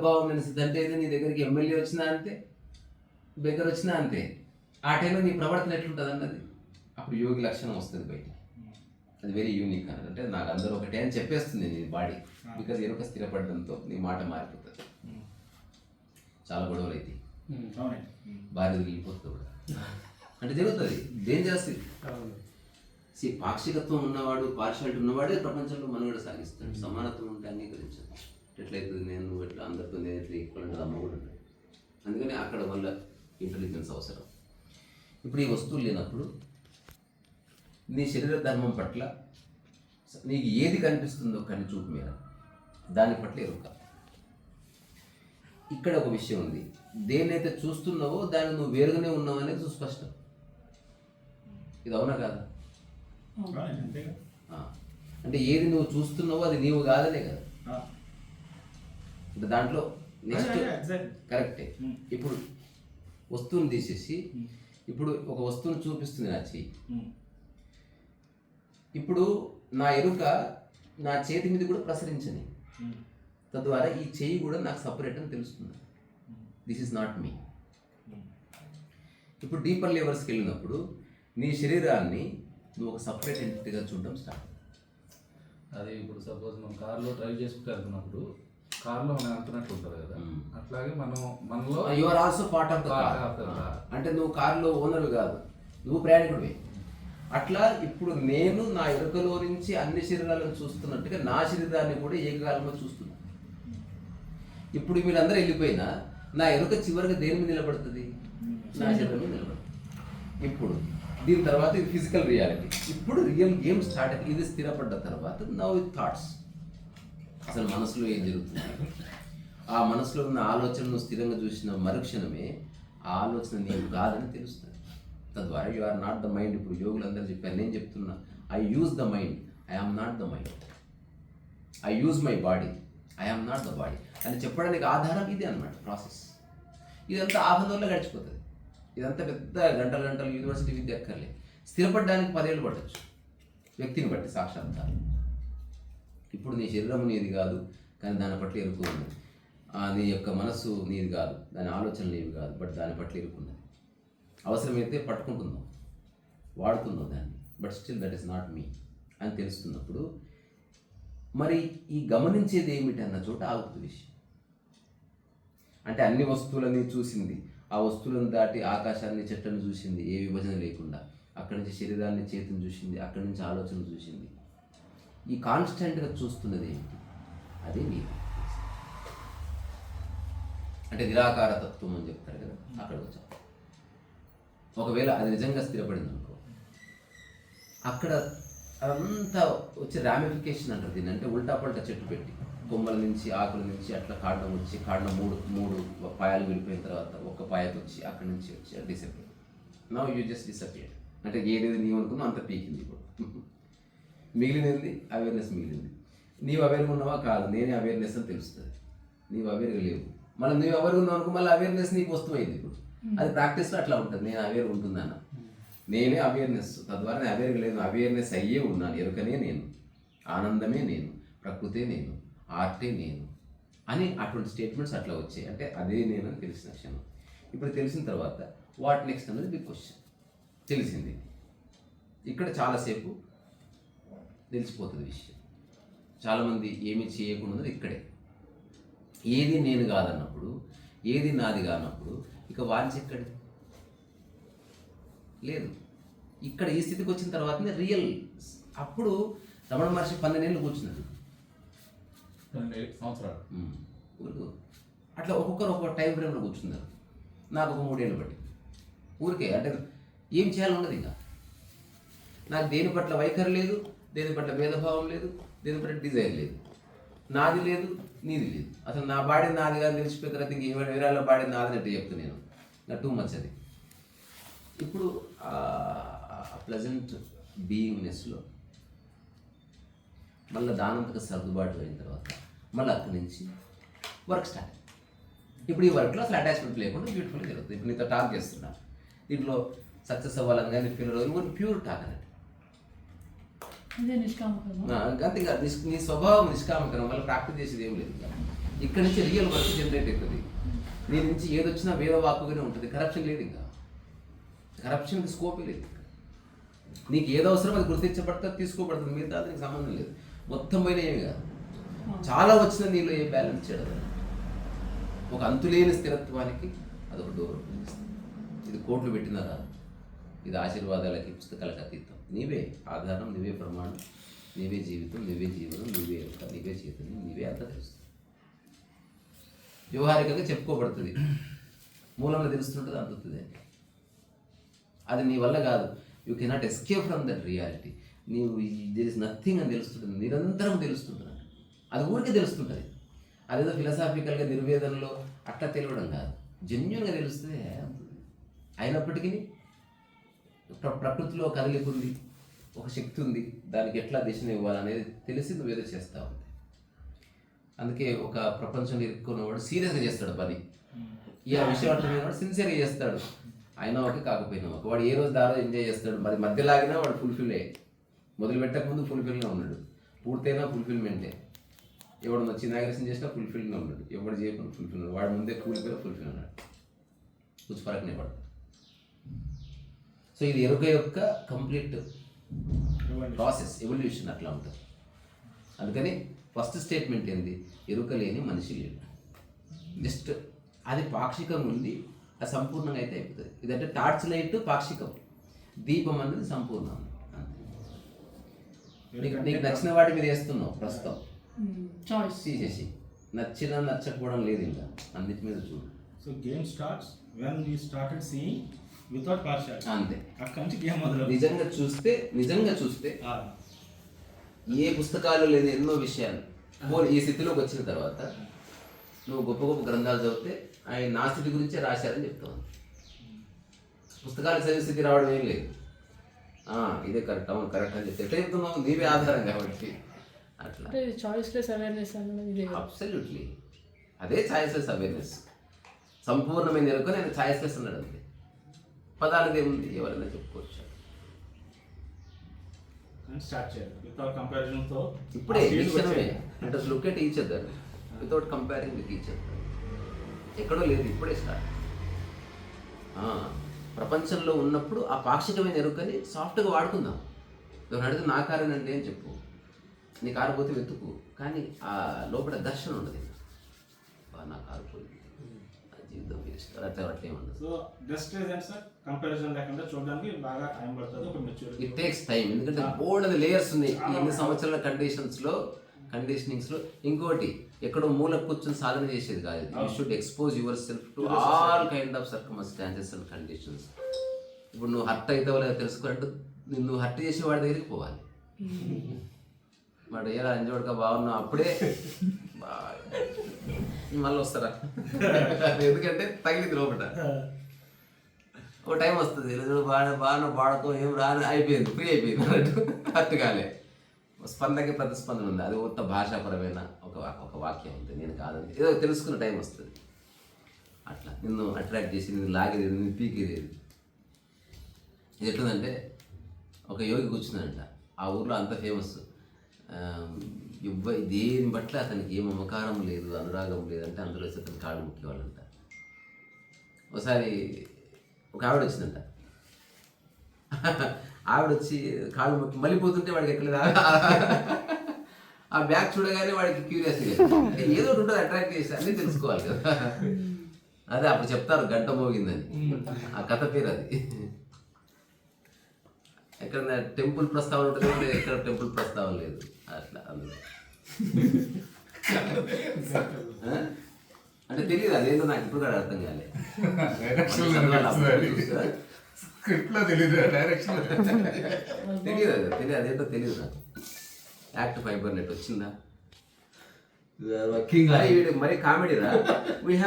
భావం తెలిసింది అంటే ఏదో? నీ దగ్గరికి ఎమ్మెల్యే వచ్చినా అంతే బెగ్గర వచ్చినా అంతే. ఆ టైంలో నీ ప్రవర్తన ఎట్లుంటుంది అన్నది. అప్పుడు యోగి లక్షణం వస్తుంది బయట అది వెరీ యూనిక్ అన్నది. అంటే నాకు అందరూ ఒకటే అని చెప్పేస్తుంది నీ బాడీ. బికాజ్ ఎరుక స్థిరపడడంతో నీ మాట మారిపోతుంది. చాలా గొడవలు అయితే భార్య వెళ్ళిపోతుంది కూడా. అంటే జరుగుతుంది. డేంజరస్ సి పాక్షికత్వం ఉన్నవాడు పార్షాలిటీ ఉన్నవాడే ప్రపంచంలో మనుగడ సాగిస్తాడు. సమానత్వం ఉంటే అంగీకరించదు ఎట్లయితుంది నేను నువ్వు ఎట్లా అందరితో నేను ఎట్లా ఈక్వల్ అంటే అమ్మ కూడా ఉంటాడు అందుకని అక్కడ వల్ల ఇంటెలిజెన్స్ అవసరం. ఇప్పుడు ఈ వస్తువులు లేనప్పుడు నీ శరీర ధర్మం పట్ల నీకు ఏది కనిపిస్తుందో కని చూపు మీద దాని పట్ల ఎరుక. ఇక్కడ ఒక విషయం ఉంది. దేన్నైతే చూస్తున్నావో దాన్ని నువ్వు వేరుగానే ఉన్నావు అనేది సుస్పష్టం ఇది అవునా కాదా. అంటే ఏది నువ్వు చూస్తున్నావో అది నీవు కాదనే కదా. దాంట్లో నెక్స్ట్. కరెక్టే Hmm. ఇప్పుడు వస్తువుని తీసేసి ఇప్పుడు ఒక వస్తువుని చూపిస్తుంది నా చెయ్యి ఉమ్. ఇప్పుడు నా ఎరుక నా చేతి మీద కూడా ప్రసరించని. తద్వారా ఈ చెయ్యి కూడా నాకు సపరేట్ అని తెలుస్తుంది దిస్ ఇస్ నాట్ మీ. ఇప్పుడు డీపర్ లెవెల్స్కి వెళ్ళినప్పుడు నీ శరీరాన్ని నువ్వు ఒక సపరేట్ ఎంటిటీగా చూడడం స్టార్ట్ అది ఇప్పుడు సపోజ్ మనం కార్లో డ్రైవ్ చేసుకుంటూ వెళ్తున్నప్పుడు కార్లో మనం వెళ్తున్నట్టు ఉంటుంది కదా. అట్లాగే మనం మనలో you are also part of the. అంటే నువ్వు కారులో ఓనర్ కాదు. నువ్వు ప్రయాణికుడివే. అట్లా ఇప్పుడు నేను నా ఎరుకలో నుంచి అన్ని శరీరాలను చూస్తున్నట్టుగా నా శరీరాన్ని కూడా ఏకకాలంలో చూస్తున్నా. ఇప్పుడు మీరందరూ వెళ్ళిపోయినా నా ఎరుక చివరికి దేని మీద నిలబడుతుంది? నా శరీరం మీద నిలబడుతుంది. ఇప్పుడు దీని తర్వాత ఇది ఫిజికల్ రియాలిటీ ఇప్పుడు రియల్ గేమ్ స్టార్ట్ ఇది స్థిరపడ్డ తర్వాత నవ్ విత్ థాట్స్ అసలు మనసులో ఏం జరుగుతుంది? ఆ మనసులో ఉన్న ఆలోచనను స్థిరంగా చూసిన మరుక్షణమే ఆ ఆలోచన నీవు కాదని తెలుస్తుంది. తద్వారా you are not the mind ఇప్పుడు యోగులు అందరూ చెప్పారు నేను చెప్తున్నా I use the mind I am not the mind I use my body I am not the body అని చెప్పడానికి ఆధారం ఇదే అనమాట ప్రాసెస్ ఇదంతా హాఫ్ గడిచిపోతుంది. ఇదంతా పెద్ద గంటలు గంటలు యూనివర్సిటీ విద్య అక్కర్లే. స్థిరపడడానికి పదేళ్ళు పట్టచ్చు. వ్యక్తిని బట్టి సాక్షాత్కారం. ఇప్పుడు నీ శరీరం నీది కాదు కానీ దాని పట్ల ఎరుకు నీ యొక్క మనస్సు నీది కాదు దాని ఆలోచన నీవి కాదు బట్ దాని పట్ల ఎరుకున్నది అవసరమైతే పట్టుకుంటుందాం వాడుతుందాం దాన్ని but still that is not me అని తెలుస్తున్నప్పుడు మరి ఈ గమనించేది ఏమిటి అన్న చోట ఆగుతుంది విషయం. అంటే అన్ని వస్తువులని చూసింది ఆ వస్తువులను దాటి ఆకాశాన్ని చెట్లను చూసింది ఏ విభజన లేకుండా. అక్కడి నుంచి శరీరాన్ని చేతిని చూసింది అక్కడి నుంచి ఆలోచన చూసింది. ఈ కాన్స్టెంట్గా చూస్తున్నది ఏంటి? అదే నీ అంటే నిరాకార తత్వం అని చెప్తారు కదా అక్కడికి వచ్చాం. ఒకవేళ అది నిజంగా స్థిరపడింది అనుకో అక్కడ అదంతా వచ్చే రామిఫికేషన్ అంటారు దీన్ని. అంటే ఉల్టా పల్టా చెట్టు పెట్టి కొమ్మల నుంచి ఆకుల నుంచి అట్లా కాండం వచ్చి కాండం మూడు మూడు పాయాలు విడిపోయిన తర్వాత ఒక పాయకు వచ్చి అక్కడి నుంచి వచ్చి disappear now you just disappear అంటే ఏదేది నీవు అనుకున్నా అంత పీకింది ఇప్పుడు. మిగిలినది అవేర్నెస్ మిగిలింది. నీవు అవేర్గా ఉన్నావా? కాదు. నేనే అవేర్నెస్ అని తెలుస్తుంది. నీవు అవేర్గా లేవు. మళ్ళీ నువ్వు అవేర్గా ఉన్నావు అనుకో మళ్ళీ అవేర్నెస్ నీకు వస్తుమైంది ఇప్పుడు. అది ప్రాక్టీస్లో అట్లా ఉంటుంది. నేను అవేర్ ఉంటున్నాను? నేనే అవేర్నెస్ తద్వారా నేను అవేర్గా లేను. అవేర్నెస్ అయ్యే ఉన్నాను. ఎరుకనే నేను. ఆనందమే నేను. ప్రకృతే నేను. ఆర్టే నేను. అని అటువంటి స్టేట్మెంట్స్ అట్లా వచ్చాయి. అంటే అదే నేను అని తెలిసిన క్షణం. ఇప్పుడు తెలిసిన తర్వాత వాట్ నెక్స్ట్ అనేది బిగ్ క్వశ్చన్ తెలిసింది. ఇక్కడ చాలాసేపు తెలిసిపోతుంది విషయం. చాలామంది ఏమి చేయకుండా ఇక్కడే. ఏది నేను కాదన్నప్పుడు ఏది నాది కానప్పుడు ఇక వాంచి ఎక్కడి? లేదు. ఇక్కడ ఈ స్థితికి వచ్చిన తర్వాతనే రియల్. అప్పుడు రమణ మహర్షి పన్నెండేళ్ళు కూర్చున్నాడు. సంవత్సరాలు. ఊరుకు. అట్లా ఒక్కొక్కరు ఒక్కొక్క టైం ఫ్రేమ్లో కూర్చున్నారు. నాకు ఒక మూడేళ్ళు బట్టి ఊరికే అంటే ఏం చేయాలని ఉండదు ఇంకా. నాకు దేని పట్ల వైఖరి లేదు. దేని పట్ల భేదభావం లేదు దేని పట్ల డిజైన్ లేదు. నాది లేదు నీది లేదు. అసలు నా బాడీ నాది కాదు తెలిసిపోయిన తర్వాత ఇంక ఏమైనా బాడీ నాదినట్టు చెప్తాను నేను. నా టూ మచ్ అది. ఇప్పుడు ప్లజెంట్ బీయింగ్నెస్లో మళ్ళీ దానంతక సర్దుబాటు అయిన తర్వాత మళ్ళీ అక్కడి నుంచి వర్క్ స్టార్ట్ ఇప్పుడు ఈ వర్క్లో అసలు అటాచ్మెంట్ లేకుండా బ్యూటిఫుల్గా జరుగుతుంది. ఇప్పుడు నీతో టాక్ చేస్తున్నా. దీంట్లో సక్సెస్ అవ్వాలని కానీ ఫెయిల్ అవ్వాలి ప్యూర్ టాక్ అన్నట్టు. అంతే నిష్ నీ స్వభావం నిష్కామకరం వల్ల ప్రాక్టీస్ చేసేది ఏం లేదు ఇంకా ఇక్కడ నుంచి రియల్ వర్క్ జనరేట్ అవుతుంది. నీ నుంచి ఏదొచ్చినా వేద వాక్కుగానే ఉంటుంది. కరప్షన్ లేదు ఇంకా. కరప్షన్కి స్కోపే లేదు నీకు ఏదో అవసరం అది గుర్తించబడుతుంది తీసుకోబడుతుంది. మిగతా దానికి సంబంధం లేదు. మొత్తం పైన ఏమి కాదు. చాలా వచ్చిన నీళ్ళు ఏ బ్యాలెన్స్ చేయడం ఒక అంతులేని స్థిరత్వానికి అదొక డోర్ ఇది కోట్లు పెట్టినా రాదు ఇది ఆశీర్వాదాలకి పుస్తకాలకు అతీతం. నీవే ఆధారం నీవే ప్రమాణం నీవే జీవితం నీవే జీవనం నీవే యొక్క నీవే చైతన్యం నీవే అంతా తెలుస్తుంది వ్యవహారికంగా చెప్పుకోబడుతుంది. మూలంలో తెలుస్తుంటుంది అందుతుంది అండి. అది నీ వల్ల కాదు. You cannot escape from that reality నీవు దేర్ ఇస్ నథింగ్ అని తెలుస్తుంటుంది. నిరంతరం తెలుస్తుంటుంది. అది ఊరికే తెలుస్తుంటుంది. అదేదో ఫిలసాఫికల్గా నిర్వేదనలో అట్లా తెలియడం కాదు. జెన్యున్గా తెలుస్తే అయినప్పటికీ ప్రకృతిలో కదలిక ఉంది ఒక శక్తి ఉంది. దానికి ఎట్లా దిశను ఇవ్వాలనేది తెలిసి నువ్వేదో చేస్తా ఉంది. అందుకే ఒక ప్రపంచంలో ఇరుక్కున్నవాడు సీరియస్గా చేస్తాడు పని. ఈ ఆ విషయం అట్లా వాడు సిన్సియర్గా చేస్తాడు. అయినా ఓకే కాకపోయినా ఒక వాడు ఏ రోజు దారో ఎంజాయ్ చేస్తాడు మరి మధ్యలాగినా వాడు ఫుల్ఫిల్ అయ్యి మొదలు పెట్టక ముందు ఫుల్ఫిల్గా ఉన్నాడు. పూర్తయినా ఫుల్ఫిల్మెంటే ఎవడు వచ్చి ఇనాగ్రేషన్ చేసినా ఫుల్ఫిల్గా ఉన్నాడు. ఎవడు చేయకుండా ఫుల్ఫిల్ ఉన్నాడు వాడు ముందే కూలిపోయి ఫుల్ఫిల్ ఉన్నాడు కొంచెం ఫరకనే పడదు సో ఇది ఎరుక యొక్క కంప్లీట్ ప్రాసెస్ ఎవల్యూషన్ అట్లా ఉంటుంది. అందుకని ఫస్ట్ స్టేట్మెంట్ ఏంది? ఎరుక లేని మనిషి లేడు. జస్ట్ అది పాక్షికంగా ఉంది అది సంపూర్ణంగా అయితే అయిపోతుంది. ఇదంటే టార్చ్ లైట్ పాక్షికం. దీపం అనేది సంపూర్ణం. నీకు నీకు నచ్చిన వాటి మీద వేస్తున్నావు ప్రస్తుతం. చాయిస్ తీసేసి. నచ్చిన నచ్చకపోవడం లేదు ఇంకా. అన్నిటి మీద చూడు. So game starts when we started seeing without partiality అంతే. అక్కడి నుంచి గేమ్ మొదలు. నిజంగా చూస్తే నిజంగా చూస్తే ఆ, ఏ పుస్తకాలు లేదు ఎన్నో విషయాలు. ఈ స్థితిలోకి వచ్చిన తర్వాత నువ్వు గొప్ప గొప్ప గ్రంథాలు చదివితే ఆయన నా స్థితి గురించే రాశారని చెప్తాను పుస్తకాలు చదివే స్థితి రావడం ఏం లేదు. ఆ, ఇదే కరెక్ట్ అవును కరెక్ట్ అని చెప్తే ఎట్లా చెప్తున్నావు? నీవే ఆధారం కాబట్టి. అట్లా. చాయిస్లెస్ అవేర్నెస్ అన్నది ఇదే కదా. అబ్సల్యూట్లీ అదే ఛాయిస్లెస్ అవేర్నెస్ సంపూర్ణమైన నేను ఛాయిస్లెస్ అన్నాడు అంతే. పదాలది ఏముంది ఎవరైనా చెప్పుకోవచ్చు. ఇప్పుడే క్షణమే. అంటే look each other without comparing with each other ఎక్కడో లేదు ఇప్పుడే స్టార్ట్ ప్రపంచంలో ఉన్నప్పుడు ఆ పాక్షికమైన ఎరుకని సాఫ్ట్గా వాడుకుందాం. ఎవరు అడిగితే నా కారు అంటే అని చెప్పు. నీ కారు పోతే వెతుకు. కానీ ఆ లోపల ఘర్షణ ఉండదు. నా కారు పోయింది. సో జస్ట్ సార్ కంపారిజన్ లేకుండా చూడడానికి బాగా టైం పడుతుంది ఒక మెచ్యూరిటీ ఇట్ టేక్స్ టైం ఎందుకంటే బోల్డ్ లేయర్స్ ఉన్నాయి. ఈ ఎన్ని సంవత్సరాల కండిషన్స్లో కండిషనింగ్స్లో ఇంకోటి ఎక్కడో మూల కూర్చొని సాధన చేసేది కాదు you should expose your self to all kind of circumstances and conditions ఇప్పుడు నువ్వు హర్ట్ అవుతావో లేదో తెలుసుకున్నట్టు నిన్ను హర్ట్ చేసే వాడి దగ్గరికి పోవాలి. వాడు ఎలా అంజోడుగా బాగున్నావు. అప్పుడే మళ్ళీ వస్తారా? ఎందుకంటే తగిలింది లోపల ఒక టైం వస్తుంది. బాగా బాగా వాడుకో ఏం రాని అయిపోయింది ఫ్రీ అయిపోయింది. అన్నట్టు. కరెక్ట్ కాలే. స్పందనకి ప్రతిస్పందన ఉంది. అది కొత్త భాషాపరమైన ఒక ఒక వాక్యం ఉంది. నేను కాదండి ఏదో తెలుసుకున్న టైం వస్తుంది. అట్లా. నిన్ను అట్రాక్ట్ చేసి నిన్ను లాగేది నిన్ను పీకేది. ఇది ఎట్లుందంటే ఒక యోగి కూర్చుందంట ఆ ఊర్లో అంత ఫేమస్ ఇవ్వ దేని పట్ల అతనికి ఏం మమకారం లేదు అనురాగం లేదంటే అందులో వచ్చి అతను కాళ్ళు ముక్కేవాళ్ళంట. ఒకసారి ఒక ఆవిడ వచ్చిందంట. ఆవిడ వచ్చి కాళ్ళు మొక్కి మళ్ళీ పోతుంటే వాడికి ఎక్కలేదు ఆ బ్యాగ్ చూడగానే వాడికి క్యూరియాసిటీ ఏదో ఉంటుంది అట్రాక్ట్ చేసి అన్నీ తెలుసుకోవాలి కదా. అదే అప్పుడు చెప్తారు గంట మోగిందని. ఆ కథ పేరు అది. ఎక్కడ టెంపుల్ ప్రస్తావన ఉంటుంది ఎక్కడ టెంపుల్ ప్రస్తావన లేదు. అట్లా అందులో? అంటే తెలియదు అదేంటో నాకు ఇప్పుడు కూడా అర్థం కాలే. తెలియదు డైరెక్షన్ తెలియదు అది. తెలియదు అదేంటో తెలియదు నాకు. యాక్ట్ ఫైబర్ నెట్ వచ్చిందా? వర్కింగ్ మరి వీడు మరి కామెడీ రా. We have